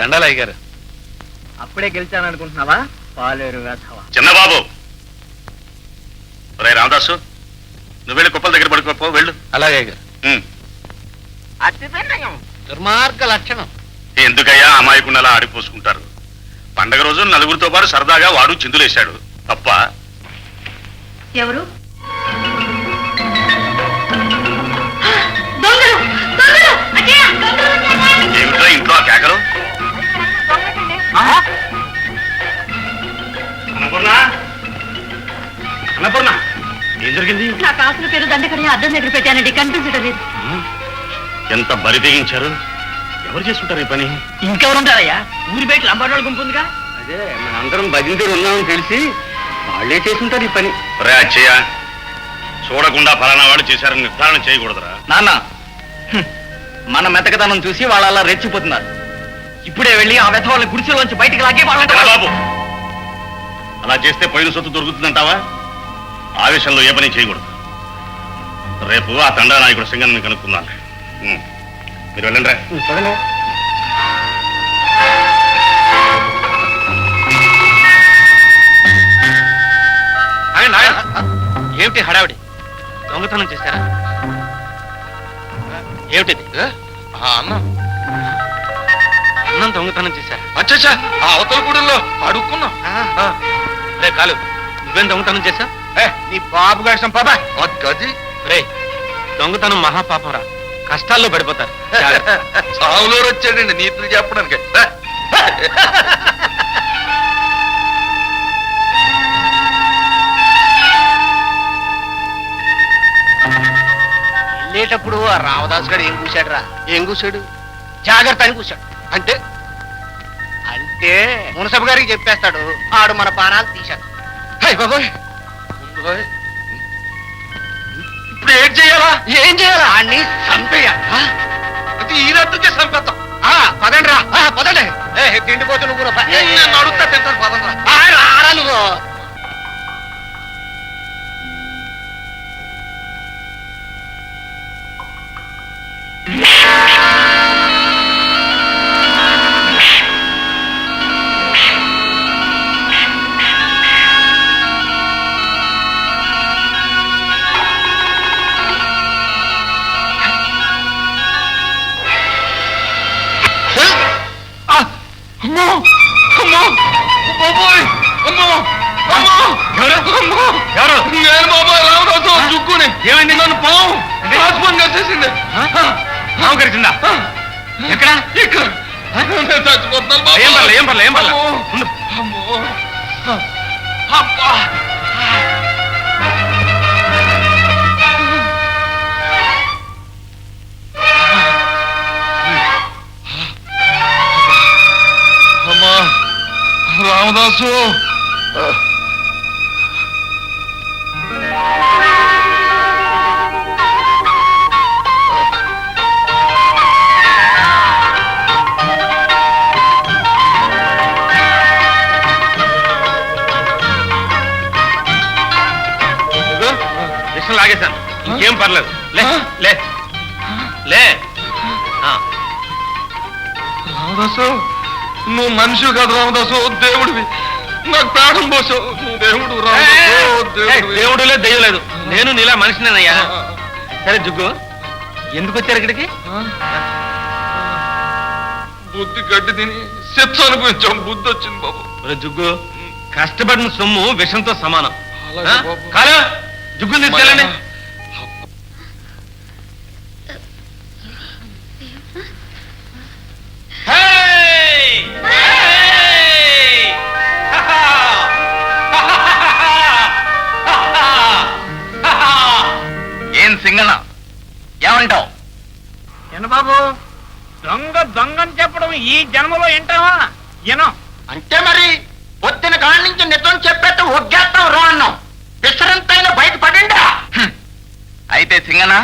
దండాలయ్య గారు. అప్పుడే గెలిచాను అనుకుంటున్నావా పాలేరు వేధవా. చిన్నబాబు! రే రామదాసు నువ్వు వెళ్ళి కుప్పల దగ్గర పడుకోపో వెళ్ళు. అలాగే గారు. దుర్మార్గ లక్షణం. ఎందుకయ్యా అమాయకుండలా ఆడిపోసుకుంటారు? పండగ రోజు నలుగురితో పాటు సరదాగా వాడు చిందులేశాడు. తప్ప? ఎవరు? ఏమిట్రా ఇంట్లో ఆ కేకలు? అన్నపూర్ణ? అన్నపూర్ణ ఏం జరిగింది? నా కాసుల పేరు దండకని అద్దం దగ్గర పెట్టానండి కనిపించడం లేదు. ఎంత బరి తెగించారు? ఎవరు చేసుకుంటారు ఈ పని? ఇంకెవరుంటారయ్యా? ఊరి బయట లంబాడోళ్ళు గుంపుందిగా అదే మనందరం భజంతుడు ఉన్నామని తెలిసి వాళ్ళే చేసుంటారు ఈ పని. రే అచ్చయ్య చూడకుండా ఫలానా వాళ్ళు చేశారని నిర్ధారణ చేయకూడదురా. నాన్న. మన మెతకదనం చూసి వాళ్ళు అలా రెచ్చిపోతున్నారు. ఇప్పుడే వెళ్ళి ఆ వెధ గుడిసెలోంచి బయటికి లాగి వాళ్ళంటే రా బాబు అలా చేస్తే పైన సొత్తు దొరుకుతుందంటావా? ఆవేశంలో ఏ పని చేయకూడదు. రేపు ఆ తండా నాయకుడు సింగన్ని కనుక్కుందాం. ఉమ్. మీరు వెళ్ళండి రా. ఏమిటి హడావిడి? దొంగతనం చేశారా? ఏమిటిది? అన్నం. అన్నం దొంగతనం చేశారా? అచ్చచ్చా ఆ అవతల గూడెంలో అడుక్కున్నాం. ఆ, రే కాలు. నువ్వేం దొంగతనం చేశా? నీ బాబు గారి పాప గది? రే దొంగతనం మహాపాపం రా. కష్టాల్లో పడిపోతారు. సావులో వచ్చాడండి నీతులు చెప్పడానికి. వెళ్ళేటప్పుడు ఆ రామదాస్ గారు ఏం కూశాడు రా ఏం కూసాడు జాగ్రత్త అని కూశాడు. అంటే? అంటే మునసబు గారికి చెప్పేస్తాడు. ఆడు మన పానాలు తీశాడు. హై బాబాయ్. ఇప్పుడు ఏం చేయాలా? ఏం చేయాలి? అన్ని చంపేయాలి. అది ఈ ఆ, పదండి రా ఆ, పదండి. ఏ తిండిపోతు నువ్వు కూడా ప- ఏ, ఏ, నేను అడుగుతా తింటాను పదంరా ఆ, రారా నువ్వు. అమ్మో! అమ్మో! బాబోయ్! అమ్మో! అమ్మో! అమ్మో! ఎవరు? నేను బాబాయ్ రామదాసు చుక్కుని ఏమైంది? నన్ను పాము. రాజపని వచ్చేసింది పాము కరిచిందా? ఎక్కడ? ఇక్కడ. నేను చచ్చిపోతున్నాను. ఏం పర్లే, ఏం పర్లే, ఏం పర్లే. విషయం లాగేశాను. ఇంకేం పర్లేదు. లే? లే. లే. ఆ, రామదాసు. నువ్వు మనిషి కాదు రామదాసు దేవుడివి. నాకు ప్రాణం పోసావు నువ్వు దేవుడు. దేవుడు లేదు దెయ్యం లేదు. నేను నీలా మనిషినేనయ్యా. సరే జుగ్గు. ఎందుకు వచ్చారు ఇక్కడికి. బుద్ధి గడ్డి తిని శిక్ష అనుభవించాం. బుద్ధి వచ్చింది బాబు. జుగ్గు కష్టపడిన సొమ్ము విషంతో సమానం. కాలు జుగ్గుని తీసుకెళ్ళండి. ఏం సింగన్న ఏమంటావు? బాబు? దొంగ దొంగని చెప్పడం ఈ జన్మలో ఏంటావా ఎనం అంటే మరి పొద్దున కాడి నుంచి నిజం చెప్పేట్టు ఒగ్గేస్తాం రా అన్నాం. పిసరంతైన బయట పడిండా. అయితే సింగన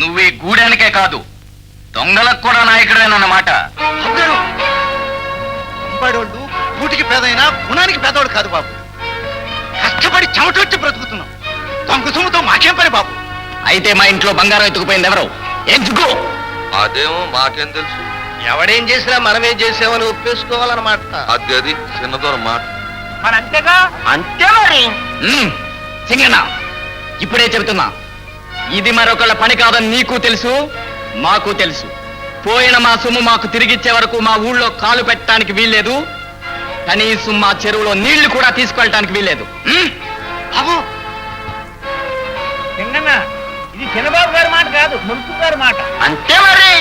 నువ్వు ఈ గూడానికే కాదు దొంగలకు కూడా నాయకుడేనన్నమాట. అంబాడోళ్ళు కూటికి పేదైనా గుణానికి పేదవాడు కాదు బాబు. కష్టపడి చెమటొచ్చి బ్రతుకుతున్నాం. దొంగ సొమ్ముతో మాకేం పని బాబు? అయితే మా ఇంట్లో బంగారం ఎత్తుకుపోయింది ఎవరు? జుగ్గు అదేమో మాకేం తెలుసు. ఎవడేం చేసినా మనమేం చేసామని ఒప్పేసుకోవాలన్నమాట. అది అది చిన్నదూరం మాట. మరి అంతేగా అంతే మరి సింగన్న ఇప్పుడే చెబుతున్నా ఇది మరొకళ్ళ పని కాదని నీకు తెలుసు మాకు తెలుసు. పోయిన మా సొమ్ము మాకు తిరిగిచ్చే వరకు మా ఊళ్ళో కాలు పెట్టడానికి వీల్లేదు. కనీసం మా చెరువులో నీళ్ళు కూడా తీసుకెళ్ళటానికి వీల్లేదు? బాబు ఇది చిన్నబాబు గారి మాట కాదు గారి మాట. అంతే మరి.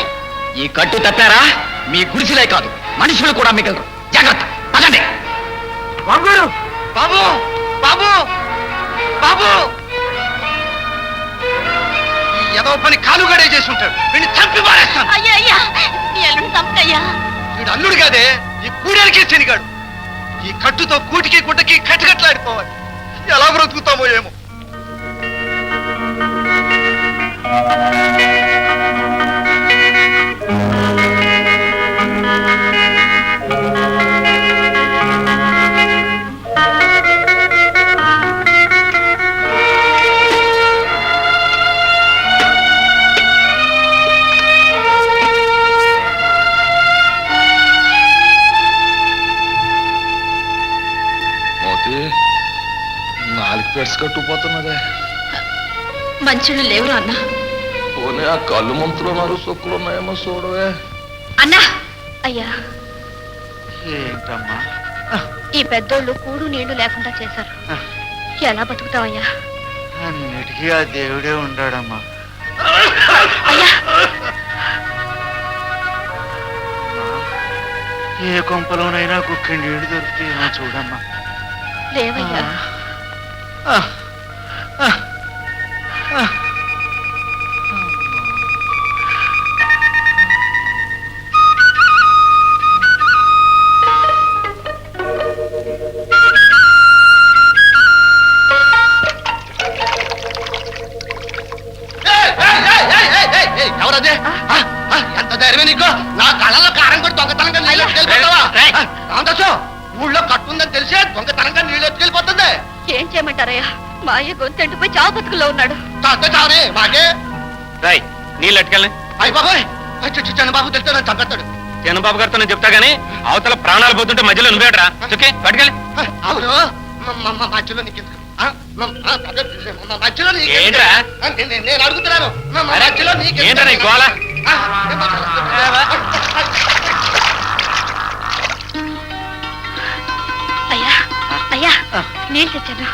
ఈ కట్టు తప్పారా? మీ గుడిసిలే కాదు మనుషులు కూడా మిగలరు. జాగ్రత్త పదండి. వంగుడు! బాబు! బాబు! బాబు! ఎదవ పని కాలుగాడే చేసి ఉంటాడు వీడిని చంపి మారేస్తాను అయ్యా అయ్యా నీ అల్లుడు తప్పకయ్యా వీడు అల్లుడు కాదే ఈ కూడానికి శనిగాడు. ఈ కట్టుతో కూటికి గుడ్డకి కట్టకట్లాడిపోవాలి ఎలా బ్రతుకుతామో ఏమో. పెట్స్ కట్టుకుపోతున్నదే. మంచుడు లేవురా అన్న. పోనీ ఆ కళ్ళు మంతులు ఉన్నారు సొక్కులు ఉన్నాయేమో చూడవే. అన్నా! అయ్యా. ఏంటమ్మా? ఈ పెద్దోళ్ళు కూడు నీళ్ళు లేకుండా చేశారు. ఎలా బతుకుతావయ్యా? అన్నిటికీ ఆ దేవుడే ఉండాడమ్మా. అయ్యా! ఏ కొంపలోనైనా కుక్కి నీళ్ళు దొరుకుతాయేమో చూడమ్మా. లేవయ్యా. ఎవరదే? ఎంత ధైర్యమే నీకు? నా కళ్ళలో కారం కొట్టి దొంగతనంగా నీళ్ళు. రామదాసు ఊళ్ళో కట్టుందని తెలిసే దొంగతనంగా నీళ్ళు ఎత్తుకెళ్ళిపోతుంది. ఏం చేయమంటారయ్యా? మా అయ్య గొంతెంటిపోయి చావు బతుకులో ఉన్నాడు. రాయ్ నీళ్ళు అట్టుకెళ్ళి అయ్య బాబాయ్! చిన్న బాబు తెలిస్తే నన్ను చంపేస్తాడు. చిన్నబాబు గారితో నేను చెప్తా గానీ అవతల ప్రాణాలు పోతుంటే మధ్యలో నువ్వేట్రా ఓకే పట్టుకెళ్ళి అవును. మధ్యలో నీకు మధ్యలో? ఏంట్రా? నేను- నేను- నేను అడుగుతున్నాను. మధ్యలో నీకు? ఏంట్రా అయ్యా నీళ్ళు తెచ్చాను.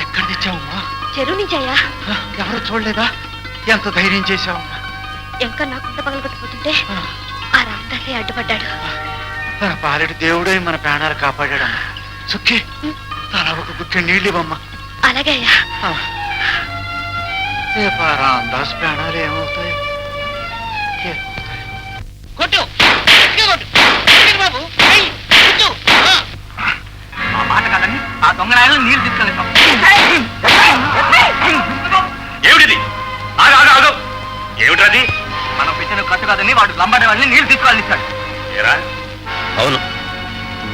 ఎక్కడ తెచ్చావమ్మా? చెరువు నుంచి అయ్యా. ఆ, ఎవరు చూడలేదా? ఎంత ధైర్యం చేశావమ్మా. ఇంకా నా కుండ పగలగొట్టిపోతుంటే ఆ. రామదాసే అడ్డుపడ్డాడు. మన పాలెడు దేవుడే మన ప్రాణాలు కాపాడాడమ్మా. సుఖి తల ఒక బుక్కి నీళ్ళు ఇవ్వమ్మా అలాగే అయ్యా. ఆ. రేపు ఆ రామదాస్ ప్రాణాలు ఏమవుతాయి? ఆ దొంగ నాయలు నీళ్ళు తీసుకెళ్తాం ఏమిటిది? ఆగు ఆగు ఆగు. ఏమిటది మనం పెట్టిన కట్టు కాదని వాడు లంబాడే వాళ్ళని నీళ్ళు తీసుకెళ్ళిస్తాడు ఏరా? అవును.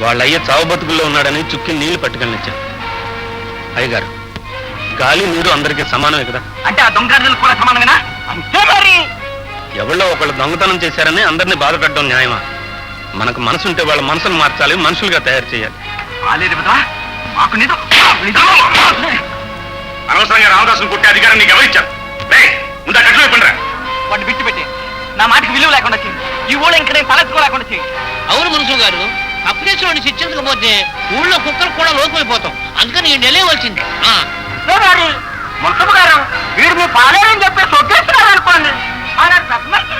వాళ్ళ అయ్య చావు బతుకుల్లో ఉన్నాడని చుక్కి నీళ్ళు పట్టుకెళ్ళనిచ్చాను అయ్యగారు గాలి నీరు అందరికీ సమానమే కదా? అంటే ఆ దొంగలు కూడా సమానంగా ఎవళ్ళో ఒకళ్ళు దొంగతనం చేశారని అందరినీ బాధపెట్టడం న్యాయమా? మనకు మనసుంటే వాళ్ళ మనసును మార్చాలి మనుషులుగా తయారు చేయాలి. మాకు నిజం అనవసరంగా రామదాసును కొట్టే అధికారం నీకు ఎవరిచ్చారు ముందు ఆ కట్లు ఇవ్వండి వాడిని బిట్టి పెట్టి. నా మాటకి విలువ లేకుండా ఈ ఊళ్ళో ఇంకా నేను తలెత్తుకోలేకుండా అవును మనుషు గారు అప్లికేషన్ శిక్షించకపోతే ఊళ్ళో కుక్కలు కూడా లోపలిపోతాం అందుకని ఈ నెలేవలసిందే ఆ. మున్సబు గారు వీడు మీ పాలేరని చెప్పి అనుకోండి మన ప్రశ్నకి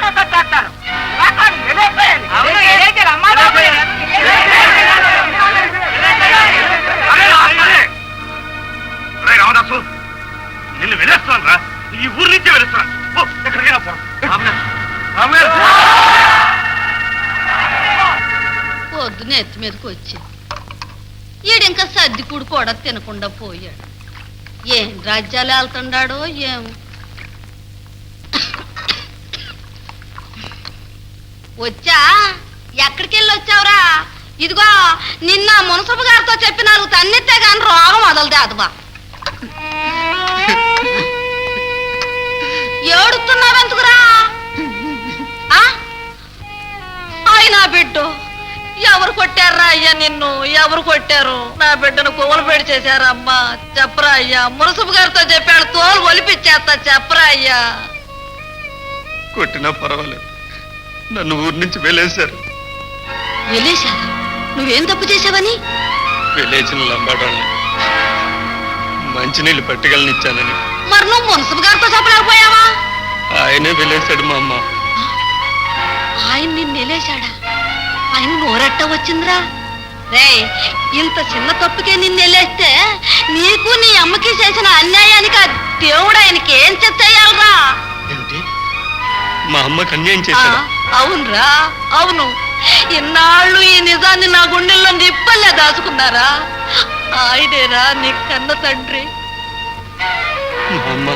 మీదకి వచ్చి ఈడింకా సర్దికుడు కూడా తినకుండా పోయాడు. ఏం రాజ్యాలు వెళ్తున్నాడో ఏం? వచ్చా? ఎక్కడికి వెళ్ళి వచ్చావురా? ఇదిగో నిన్న మునసబు గారితో చెప్పి నాలుగు తన్నెత్తే కానీ రోగం వదలదే కొట్టారా అయ్యా నిన్ను? ఎవరు కొట్టారు? నా బిడ్డను కొవ్వలు పెడి చేశారమ్మా. చెప్పరా అయ్యా. మునసబు గారితో చెప్పాడు తోలు ఒలిపిచ్చేస్తా. చెప్పరా అయ్యా. కొట్టినా పర్వాలేదు. నన్ను ఊరి నుంచి వెళ్ళేశారు. వెళ్ళేశారా? నువ్వేం తప్పు చేసావని వెళ్ళేసిన లంబాడాన్ని మంచినీళ్ళు పట్టుకెళ్ళనిచ్చానని మరి నువ్వు మునసబు గారితో చెప్పలేకపోయావా? ఆయనే వెళ్ళేశాడు మా అమ్మ. ఆయన నిన్ను వెళ్ళేశాడా? ఆయన నోరట్ట వచ్చిందిరా. రే ఇంత చిన్న తప్పుకే నిన్ను వెళ్ళేస్తే నీకు నీ అమ్మకి చేసిన అన్యాయానికి ఆ దేవుడు ఆయనకి ఏం ఏమిటి? మా అమ్మకి అన్యాయం చేశాడు? అవునరా అవును. ఇన్నాళ్ళు ఈ నిజాన్ని నా గుండెల్లో నిప్పల్లే దాచుకున్నారా? ఆయనేరా నీ కన్న తండ్రి. మా అమ్మ